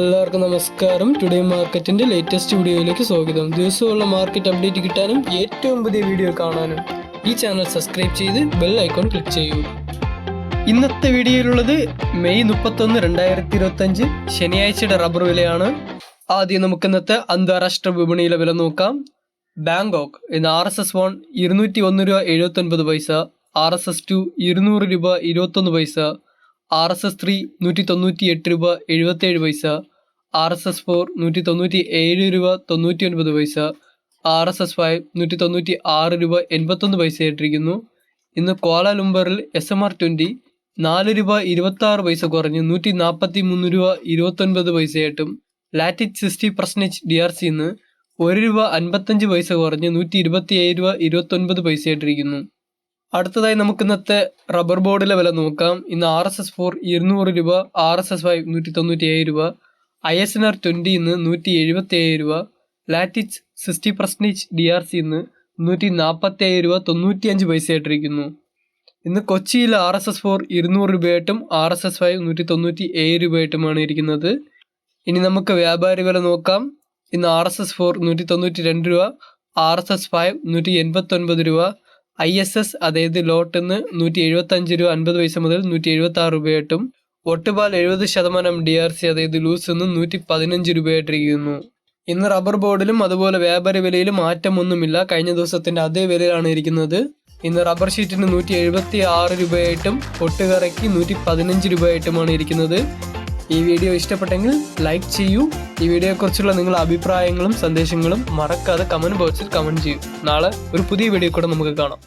എല്ലാവർക്കും നമസ്കാരം. ടുഡേ മാർക്കറ്റിന്റെ ലേറ്റസ്റ്റ് വീഡിയോയിലേക്ക് സ്വാഗതം. ദിവസമുള്ള മാർക്കറ്റ് അപ്ഡേറ്റ് കിട്ടാനും ഏറ്റവും പുതിയ വീഡിയോ കാണാനും ഈ ചാനൽ സബ്സ്ക്രൈബ് ചെയ്ത് ബെൽ ഐക്കോൺ ക്ലിക്ക് ചെയ്യൂ. ഇന്നത്തെ വീഡിയോയിലുള്ളത് മെയ് മുപ്പത്തൊന്ന് രണ്ടായിരത്തി ഇരുപത്തഞ്ച് ശനിയാഴ്ചയുടെ റബ്ബർ വിലയാണ്. ആദ്യം നമുക്ക് ഇന്നത്തെ അന്താരാഷ്ട്ര വിപണിയിലെ വില നോക്കാം. ബാങ്കോക്ക് ഇന്ന് ആർ എസ് എസ് വൺ ഇരുന്നൂറ്റി ഒന്ന് രൂപ എഴുപത്തൊൻപത് പൈസ ആർ എസ് എസ് ടു ഇരുന്നൂറ് രൂപ ഇരുപത്തൊന്ന് പൈസ ആർ എസ് എസ് ത്രീ നൂറ്റി തൊണ്ണൂറ്റി എട്ട് രൂപ എഴുപത്തേഴ് പൈസ ആർ എസ് എസ് ഫോർ നൂറ്റി തൊണ്ണൂറ്റി ഏഴ് രൂപ തൊണ്ണൂറ്റി ഒൻപത് പൈസ ആർ എസ് എസ് ഫൈവ് നൂറ്റി തൊണ്ണൂറ്റി ആറ് രൂപ എൺപത്തൊന്ന് പൈസ ഇട്ടിരിക്കുന്നു ഇന്ന് കോലാലുംബറിൽ എസ് എം ആർ ട്വന്റി നാല് രൂപ ഇരുപത്തി ആറ് പൈസ കുറഞ്ഞ് നൂറ്റി നാൽപ്പത്തി മൂന്ന് രൂപ ഇരുപത്തൊൻപത് പൈസയായിട്ടും latex sixty percentage D R C ഇന്ന് ഒരു രൂപ അൻപത്തഞ്ച് പൈസ കുറഞ്ഞ് നൂറ്റി ഇരുപത്തി ഏഴ് രൂപ ഇരുപത്തൊൻപത് പൈസയായിട്ടിരിക്കുന്നു അടുത്തതായി നമുക്ക് ഇന്നത്തെ റബ്ബർ ബോർഡിലെ വില നോക്കാം. ഇന്ന് ആർ എസ് എസ് ഫോർ ഇരുന്നൂറ് രൂപ ആർ എസ് എസ് ഫൈവ് നൂറ്റി തൊണ്ണൂറ്റി ഏഴ് രൂപ I S N R twenty ഇന്ന് നൂറ്റി എഴുപത്തി ഏഴ് രൂപ latex sixty percentage D R C ഇന്ന് നൂറ്റി നാൽപ്പത്തി ഏഴ് രൂപ തൊണ്ണൂറ്റി അഞ്ച് പൈസയായിട്ടിരിക്കുന്നു. ഇന്ന് കൊച്ചിയിൽ ആർ എസ് എസ് ഫോർ ഇരുന്നൂറ് രൂപയായിട്ടും ആർ എസ് എസ് ഫൈവ് നൂറ്റി തൊണ്ണൂറ്റി ഏഴ് രൂപയായിട്ടുമാണ് ഇരിക്കുന്നത്. ഇനി നമുക്ക് വ്യാപാരി വില നോക്കാം. ഇന്ന് ആർ എസ് എസ് ഫോർ നൂറ്റി തൊണ്ണൂറ്റി രണ്ട് രൂപ ആർ എസ് എസ് ഫൈവ് നൂറ്റി എൺപത്തൊൻപത് രൂപ ഐ എസ് എസ് അതായത് ലോട്ടിന്ന് നൂറ്റി എഴുപത്തഞ്ച് രൂപ അൻപത് പൈസ മുതൽ നൂറ്റി എഴുപത്തി ആറ് രൂപയായിട്ടും ഒട്ടുപാൽ എഴുപത് ശതമാനം ഡി ആർ സി അതായത് ലൂസ് നിന്ന് നൂറ്റി പതിനഞ്ച് രൂപയായിട്ടിരിക്കുന്നു. ഇന്ന് റബ്ബർ ബോർഡിലും അതുപോലെ വ്യാപാര വിലയിലും മാറ്റമൊന്നുമില്ല. കഴിഞ്ഞ ദിവസത്തിന്റെ അതേ വിലയിലാണ് ഇരിക്കുന്നത്. ഇന്ന് റബ്ബർ ഷീറ്റിന് നൂറ്റി എഴുപത്തി ആറ് രൂപയായിട്ടും ഒട്ടുകറയ്ക്ക് നൂറ്റി പതിനഞ്ച് രൂപയായിട്ടുമാണ് ഇരിക്കുന്നത്. ഈ വീഡിയോ ഇഷ്ടപ്പെട്ടെങ്കിൽ ലൈക്ക് ചെയ്യൂ. ഈ വീഡിയോയെക്കുറിച്ചുള്ള നിങ്ങളുടെ അഭിപ്രായങ്ങളും സന്ദേശങ്ങളും മറക്കാതെ കമന്റ് ബോക്സിൽ കമന്റ് ചെയ്യൂ. നാളെ ഒരു പുതിയ വീഡിയോ കൂടെ നമുക്ക് കാണാം.